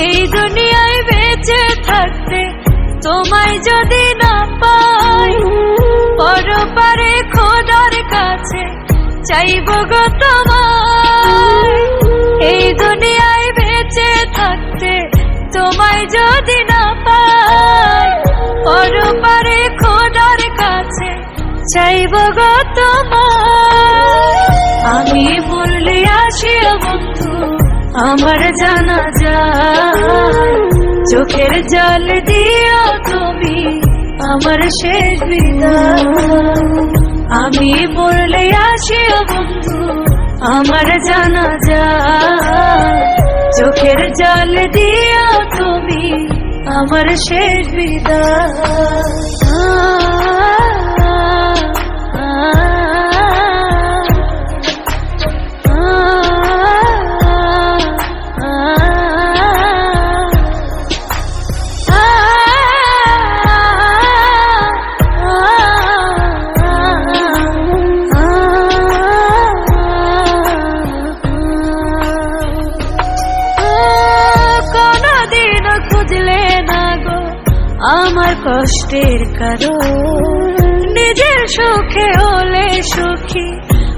এই দুনিয়ায় বেঁচে থাকতে তোমায় যদি না পাই, পরপারে খোদার কাছে চাইব গো তোমায়। এই দুনিয়ায় বেঁচে থাকতে তোমায় যদি না পাই, পরপারে খোদার কাছে চাইব গো তোমায়। আমি বললে আসিয়া বন্ধু, আমার জানা চোখের জল দিও তুমি আমার শেষ বিদায়। আমি বললে আসিও বন্ধু, আমার জানা যা। চোখের জল দিও তুমি আমার শেষ বিদায়। আমার কষ্টের কারণ। নিজের সুখে হলে সুখী,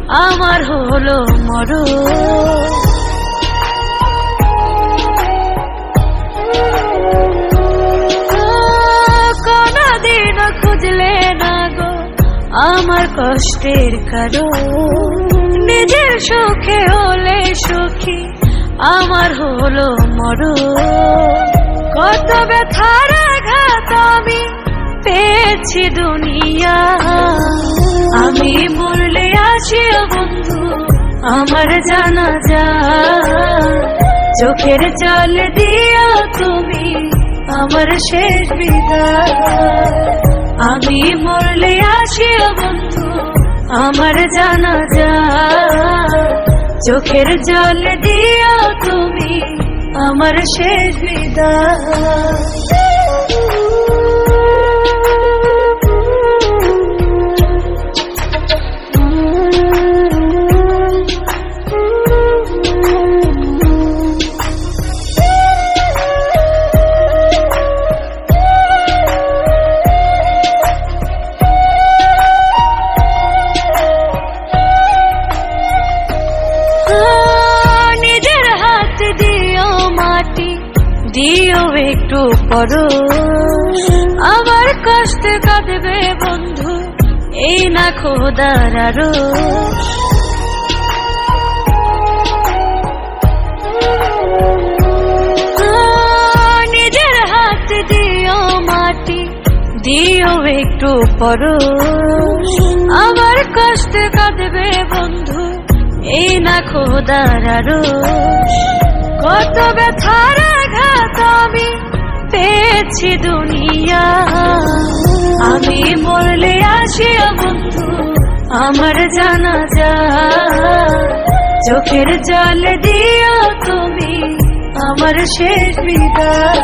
আমার হলো মরণ। কোনদিন খুঁজলে না গো আমার কষ্টের কারণ। নিজের সুখে হলে সুখী, আমার হলো মরণ। কত ব্যথার পেয়েছি দুনিয়া। আমি বললে আসিও বন্ধু, আমার জানা যা। চোখের জল দিও তুমি আমার শেষ বিদায়। আমি মরলে আসিও বন্ধু, আমার জানা যা। চোখের জল দিও তুমি আমার শেষ বিদায়। একটু পরো। আমার কষ্ট কাঁদবে বন্ধু, এই না খোদার আরও। নিজের হাত দিও মাটি, দিও একটু পরো। আমার কষ্ট কাঁদবে বন্ধু, এই না খোদার আরও। কত ব্যথার আঘাত আমি পেয়েছি দুনিয়া। আমি মরলে আসিও বন্ধু, আমার জানা যা চোখের জল দিও তুমি আমার শেষ বিদায়।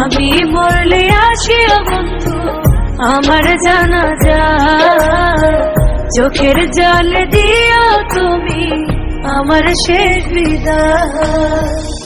আমি মরলে আসিও বন্ধু, আমার জানা যা চোখের জল দিও তুমি আমার শেষ বিদায়।